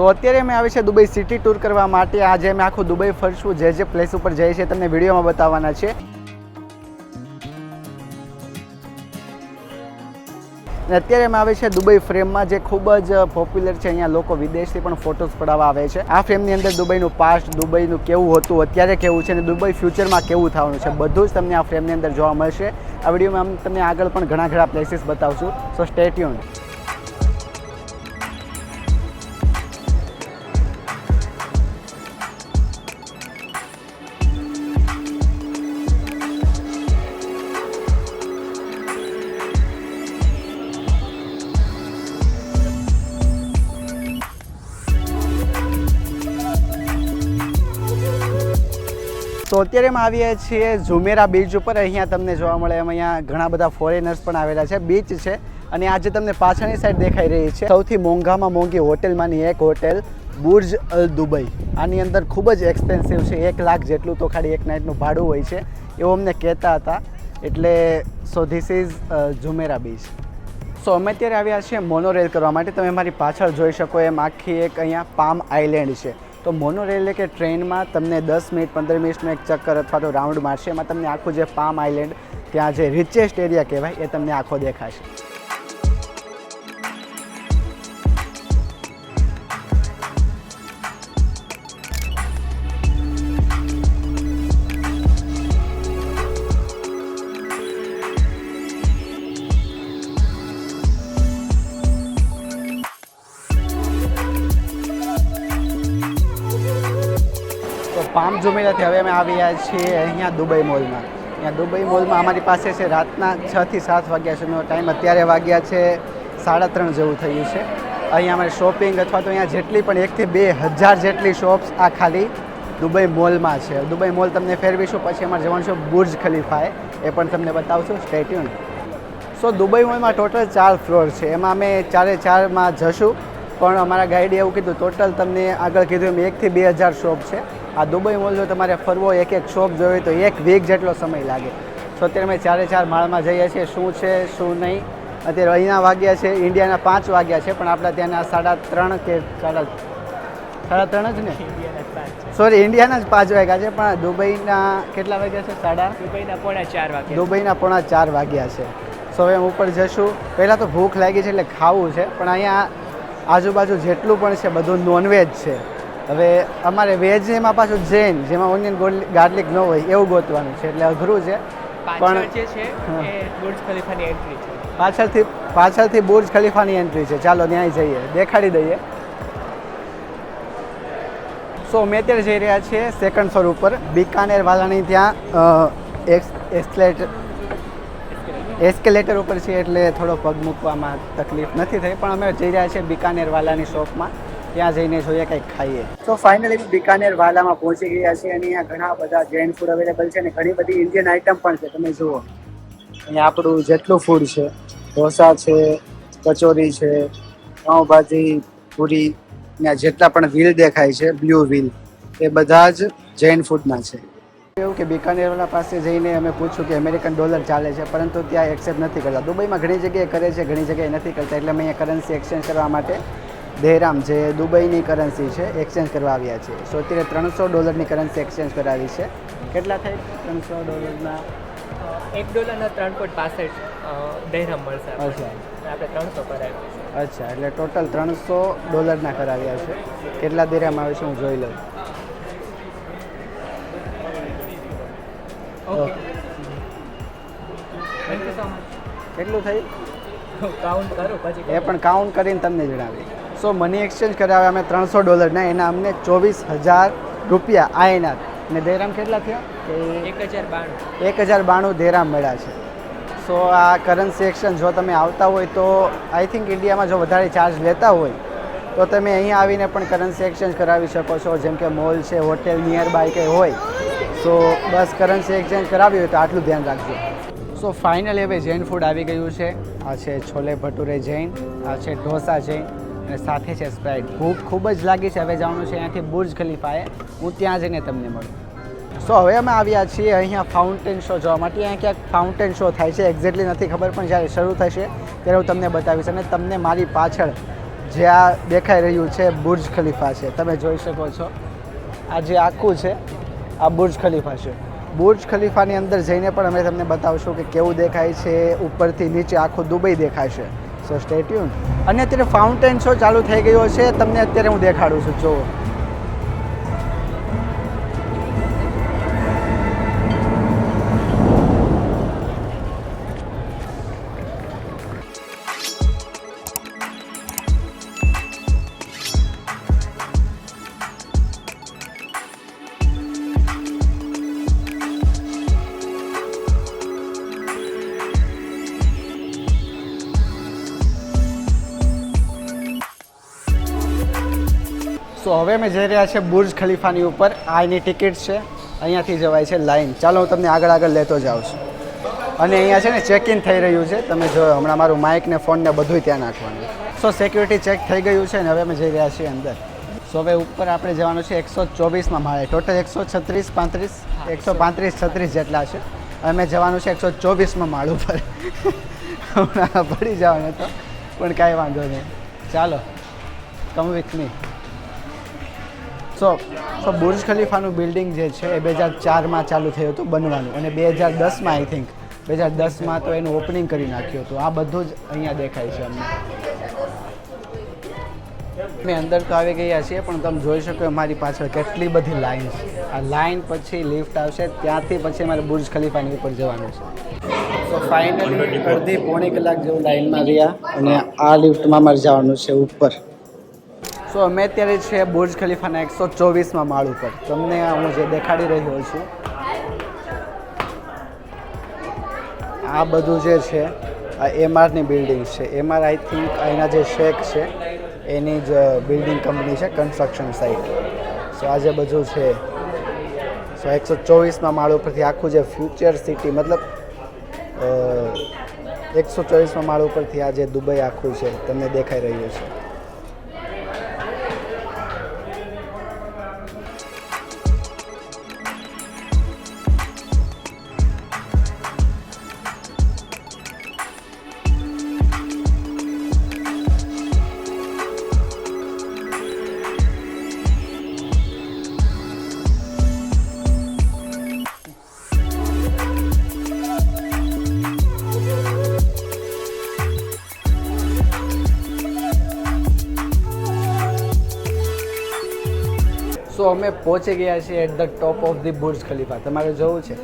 સો અત્યારે અમે આવે છે દુબઈ સિટી ટૂર કરવા માટે. આજે અમે આખું દુબઈ ફરશું, જે જે પ્લેસ ઉપર જઈએ છીએ તમને વિડીયોમાં બતાવવાના છે. અત્યારે અમે આવે છે દુબઈ ફ્રેમમાં, જે ખૂબ જ પોપ્યુલર છે. અહીંયા લોકો વિદેશથી પણ ફોટોસ પડાવવા આવે છે. આ ફ્રેમની અંદર દુબઈનું પાસ્ટ દુબઈનું કેવું હતું, અત્યારે કેવું છે અને દુબઈ ફ્યુચરમાં કેવું થવાનું છે, બધું જ તમને આ ફ્રેમની અંદર જોવા મળશે. આ વિડીયોમાં તમને આગળ પણ ઘણા ઘણા પ્લેસીસ બતાવશું. સો સ્ટે અત્યારે અમે આવીએ છીએ ઝુમેરા બીચ ઉપર. અહીંયા તમને જોવા મળે એમ અહીંયા ઘણા બધા ફોરેનર્સ પણ આવેલા છે. બીચ છે અને આજે તમને પાછળની સાઈડ દેખાઈ રહી છે. સૌથી મોંઘામાં મોંઘી હોટેલમાંની એક હોટેલ બુર્જ અલ દુબઈ. આની અંદર ખૂબ જ એક્સપેન્સિવ છે. એક લાખ જેટલું તો ખાલી એક નાઇટનું ભાડું હોય છે. એવું અમને કહેતા હતા. એટલે so this is Jumeirah beach so અમે અત્યારે આવ્યા છીએ મોનોરેલ કરવા માટે. તમે મારી પાછળ જોઈ શકો એમ આખી એક અહીંયા પામ આઇલેન્ડ છે. તો મોનોરેલ એટલે કે ટ્રેનમાં તમને દસ મિનિટ, પંદર મિનિટનો એક ચક્કર અથવા તો રાઉન્ડ મારશે. એમાં તમને આખું જે પામ આઇલેન્ડ, ત્યાં જે રિચેસ્ટ એરિયા કહેવાય, એ તમને આખો દેખાશે. પામ ઝુમેરાથી હવે અમે આવ્યા છીએ અહીંયા દુબઈ મોલમાં. અહીંયા દુબઈ મોલમાં અમારી પાસે છે રાતના છ થી સાત વાગ્યા સુધીનો ટાઈમ. અત્યારે વાગ્યા છે સાડા ત્રણ જેવું થયું છે. અહીંયા અમારે શોપિંગ અથવા તો અહીંયા જેટલી પણ એકથી બે હજાર જેટલી શોપ્સ આ ખાલી દુબઈ મોલમાં છે. દુબઈ મોલ તમને ફેરવીશું, પછી અમારે જવાનું છે બુર્જ ખલીફાએ. એ પણ તમને બતાવશું. સ્ટેટ્યુન સો દુબઈ મોલમાં ટોટલ ચાર ફ્લોર છે. એમાં અમે ચારે ચારમાં જશું. પણ અમારા ગાઈડે એવું કીધું ટોટલ તમને આગળ કીધું એમ એકથી બે હજાર શોપ છે. આ દુબઈ મોલ જો તમારે ફરવો એક એક શોપ જોઈ તો એક વીક જેટલો સમય લાગે. તો અત્યારે અમે ચારે ચાર માળમાં જઈએ છીએ શું છે શું નહીં. અત્યારે અહીંના વાગ્યા છે ઇન્ડિયાના પાંચ વાગ્યા છે પણ આપણા ત્યાંના સાડા ત્રણ કે સાડા સાડા ત્રણ જ ને? સોરી ઇન્ડિયાના જ પાંચ વાગ્યા છે પણ દુબઈના કેટલા વાગ્યા છે? સાડા? દુબઈના પોણા ચાર વાગ્યા દુબઈના પોણા ચાર વાગ્યા છે. સો હવે ઉપર જશું. પહેલાં તો ભૂખ લાગી છે એટલે ખાવું છે પણ અહીંયા આજુબાજુ જેટલું પણ છે બધું નોનવેજ છે. હવે અમારે વેજ એમાં પાછું જૈન જેમાં ઓનિયન ગાર્લિક ન હોય એવું ગોતવાનું છે. એટલે અઘરું છે. પણ જે છે એ બુર્જ ખલીફાની એન્ટ્રી છે. પાછળથી પાછળથી બુર્જ ખલીફાની એન્ટ્રી છે. ચાલો ત્યાં જઈએ. દેખાડી દઈએ. સો અમે અત્યારે જઈ રહ્યા છીએ સેકન્ડ ફ્લોર ઉપર. બિકાનેર વાલાની ત્યાં એસ્કેલેટર એસ્કેલેટર ઉપર છે એટલે થોડો પગ મૂકવામાં તકલીફ નથી થઈ. પણ અમે જઈ રહ્યા છીએ બિકાનેર વાલાની શોપમાં. ત્યાં જઈને જોઈએ કંઈક ખાઈએ. તો ફાઇનલી બિકાનેર વાલામાં પહોંચી ગયા છે અને અહીંયા ઘણા બધા જૈન ફૂડ અવેલેબલ છે અને ઘણી બધી ઇન્ડિયન આઇટમ પણ છે તમે જુઓ. અહીંયા આપણું જેટલું ફૂડ છે ઢોસા છે કચોરી છે પાઉંભાજી પૂરી ત્યાં જેટલા પણ વ્હીલ દેખાય છે બ્લુ વ્હીલ એ બધા જ જૈન ફૂડના છે. એવું કે બિકાનેરવાલા પાસે જઈને અમે પૂછ્યું કે અમેરિકન ડોલર ચાલે છે પરંતુ ત્યાં એક્સેપ્ટ નથી કરતા. દુબઈમાં ઘણી જગ્યાએ કરે છે ઘણી જગ્યાએ નથી કરતા એટલે અમે અહીંયા કરન્સી એક્સચેન્જ કરવા માટે દેહરામ જે દુબઈની કરન્સી છે એક્સચેન્જ કરવા આવ્યા છે. સો અત્યારે ત્રણસો ડોલરની કરન્સી એક્સચેન્જ કરાવી છે. કેટલા થાય? ત્રણસો ડોલરના? એક ડોલરના ત્રણ પોઈન્ટ પાસઠ દહેરામ મળશે અચ્છા. આપણે ત્રણસો કરાવ્યું અચ્છા એટલે ટોટલ ત્રણસો ડોલરના કરાવ્યા છે. કેટલા દેરામ આવે છે હું જોઈ લઉં. કેટલું થયું? કાઉન્ટ કરો પછી. એ પણ કાઉન્ટ કરીને તમને જણાવી સો મની એક્સચેન્જ કરાવ્યા અમે ત્રણસો ડોલરના એના અમને ચોવીસ હજાર રૂપિયા આયના ને દેરામ કેટલા થયા? કે એક હજાર બાણું. એક હજાર બાણું દેરામ મળ્યા છે. સો આ કરન્સી એક્સચેન્જ જો તમે આવતા હોય તો આઈ થિંક ઇન્ડિયામાં જો વધારે ચાર્જ લેતા હોય તો તમે અહીંયા આવીને પણ કરન્સી એક્સચેન્જ કરાવી શકો છો. જેમ કે મોલ છે હોટેલ નિયર બાય કંઈ હોય સો બસ કરન્સી એક્સચેન્જ કરાવી હોય તો આટલું ધ્યાન રાખજો. સો ફાઇનલી હવે જૈન ફૂડ આવી ગયું છે. આ છે છોલે ભટુરે જૈન આ છે ઢોસા જૈન. અને સાથે છે સ્પ્રાઇટ ભૂખ ખૂબ જ લાગી છે હવે જવાનું છે અહીંયાથી બુર્જ ખલીફાએ. હું ત્યાં જઈને તમને મળું. સો હવે અમે આવ્યા છીએ અહીંયા ફાઉન્ટેન શો જોવા માટે. અહીંયા ક્યાંક ફાઉન્ટેન શો થાય છે એક્ઝેક્ટલી નથી ખબર, પણ જ્યારે શરૂ થશે ત્યારે હું તમને બતાવીશ અને તમને મારી પાછળ જે આ દેખાઈ રહ્યું છે બુર્જ ખલીફા છે. તમે જોઈ શકો છો, આ જે આખું છે, આ બુર્જ ખલીફા છે. બુર્જ ખલીફાની અંદર જઈને પણ અમે તમને બતાવશું કે કેવું દેખાય છે, ઉપરથી નીચે આખું દુબઈ દેખાશે સો સ્ટેટ્યુન અને અત્યારે ફાઉન્ટેન શો ચાલુ થઈ ગયો છે તમને અત્યારે હું દેખાડું છું. જુઓ. સો હવે અમે જઈ રહ્યા છે બુર્જ ખલીફાની ઉપર. આ એની ટિકિટ છે. અહીંયાથી જવાય છે લાઈન. ચાલો હું તમને આગળ આગળ લેતો જાઉં છું. અને અહીંયા છે ને ચેક ઇન થઈ રહ્યું છે. તમે જોયો હમણાં મારું માઇક ને ફોન ને બધું ત્યાં નાખવાનું. સો સિક્યુરિટી ચેક થઈ ગયું છે ને હવે અમે જઈ રહ્યા છીએ અંદર. સો હવે ઉપર આપણે જવાનું છે એકસો ચોવીસમાં માળે. ટોટલ એકસો છત્રીસ પાંત્રીસ એકસો પાંત્રીસ છત્રીસ જેટલા છે. અમે જવાનું છે એકસો ચોવીસમાં માળ ઉપર. હમણાં પડી જવાનું તો. પણ કાંઈ વાંધો નહીં. ચાલો. Come with me so so Burj ખલીફાનું building જે છે એ બે હજાર ચારમાં ચાલુ થયું હતું બનવાનું. અને બે હજાર દસમાં આઈ થિંક બે હજાર દસમાં તો એનું ઓપનિંગ કરી નાખ્યું હતું. આ બધું જ અહીંયા દેખાય છે અમને. અમે અંદર તો આવી ગયા છીએ, પણ તમે જોઈ શકો અમારી પાછળ કેટલી બધી લાઈન છે. આ લાઈન પછી લિફ્ટ આવશે, ત્યાંથી પછી અમારે બુર્જ ખલીફાની ઉપર જવાનું છે. તો ફાઇનલી અડધી પોણી કલાક જેવું લાઈનમાં રહ્યા અને આ લિફ્ટમાં અમારે જવાનું છે ઉપર. સો અમે અત્યારે છે બુર્જ ખલીફાના એકસો ચોવીસમાં માળ ઉપર. તમને હું જે દેખાડી રહ્યો છું, આ બધું જે છે, આ એમઆરની બિલ્ડિંગ છે. એમઆર આઈ થિંક અહીંના જે શેખ છે, એની જ બિલ્ડિંગ કંપની છે કન્સ્ટ્રક્શન સાઇટ સો આ જે બધું છે, સો એકસો ચોવીસમાં માળ ઉપરથી આખું જે ફ્યુચર સિટી મતલબ એકસો ચોવીસમાં માળ ઉપરથી આ જે દુબઈ આખું છે, તમને દેખાઈ રહ્યું છે. સો અમે પહોંચી ગયા છીએ at the top of the Burj Khalifa. તમારે જવું છે?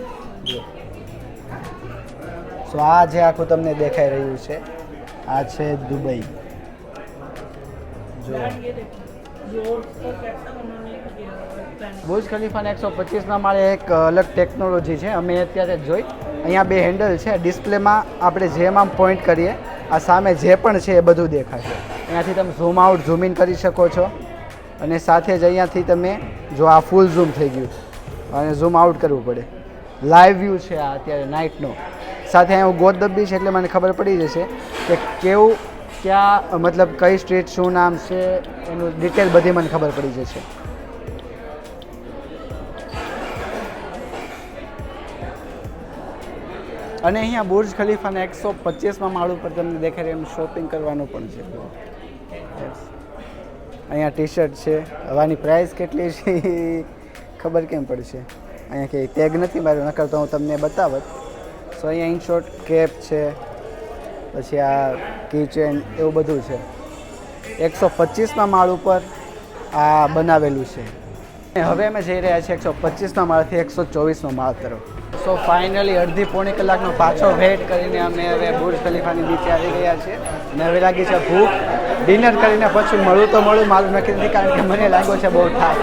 જો સો આ જે આખું તમને દેખાઈ રહ્યું છે, આ છે દુબઈ. જો બુર્જ ખલીફાને એકસો પચીસમાં મારે એક અલગ ટેકનોલોજી છે. અમે અત્યારે જોઈ. અહીંયા બે હેન્ડલ છે. ડિસ્પ્લેમાં આપણે જેમ આમ પોઈન્ટ કરીએ, આ સામે જે પણ છે એ બધું દેખાશે અહીંયાથી તમે ઝૂમ આઉટ ઝૂમ ઇન કરી શકો છો. અને સાથે જ અહીંયાથી તમે જો આ ફૂલ ઝૂમ થઈ ગયું અને ઝૂમ આઉટ કરવું પડે. લાઈવ વ્યૂ છે આ અત્યારે નાઇટનો સાથે અહીંયા હું ગોત દબ્બી છે એટલે મને ખબર પડી જશે કે કેવું, ક્યાં, મતલબ કઈ સ્ટ્રીટ શું નામ છે, એનું ડિટેલ બધી મને ખબર પડી જશે. અને અહીંયા બુર્જ ખલીફાના એકસો પચીસમાં માળ ઉપર તમને દેખાય એમ શોપિંગ કરવાનું પણ છે. અહીંયા ટી શર્ટ છે. હવાની પ્રાઇસ કેટલી છે ખબર કેમ પડશે? અહીંયા કંઈ ટેગ નથી મારું નકર તો હું તમને બતાવત. સો અહીંયા ઇન શોર્ટ કેપ છે, પછી આ કિચન એવું બધું છે. એકસો પચીસમાં માળ ઉપર આ બનાવેલું છે. હવે અમે જઈ રહ્યા છીએ એકસો પચીસના માળથી એકસો ચોવીસમાં માળ તરફ. સો ફાઇનલી અડધી પોણી કલાકનો પાછો વેટ કરીને અમે હવે બુર્જ ખલીફાની નીચે આવી ગયા છીએ. અને હવે લાગી છે ભૂખ. ડિનર કરીને પછી મળું તો મળું, મારું નક્કી નથી કારણ કે મને લાગ્યો છે બહુ થાક.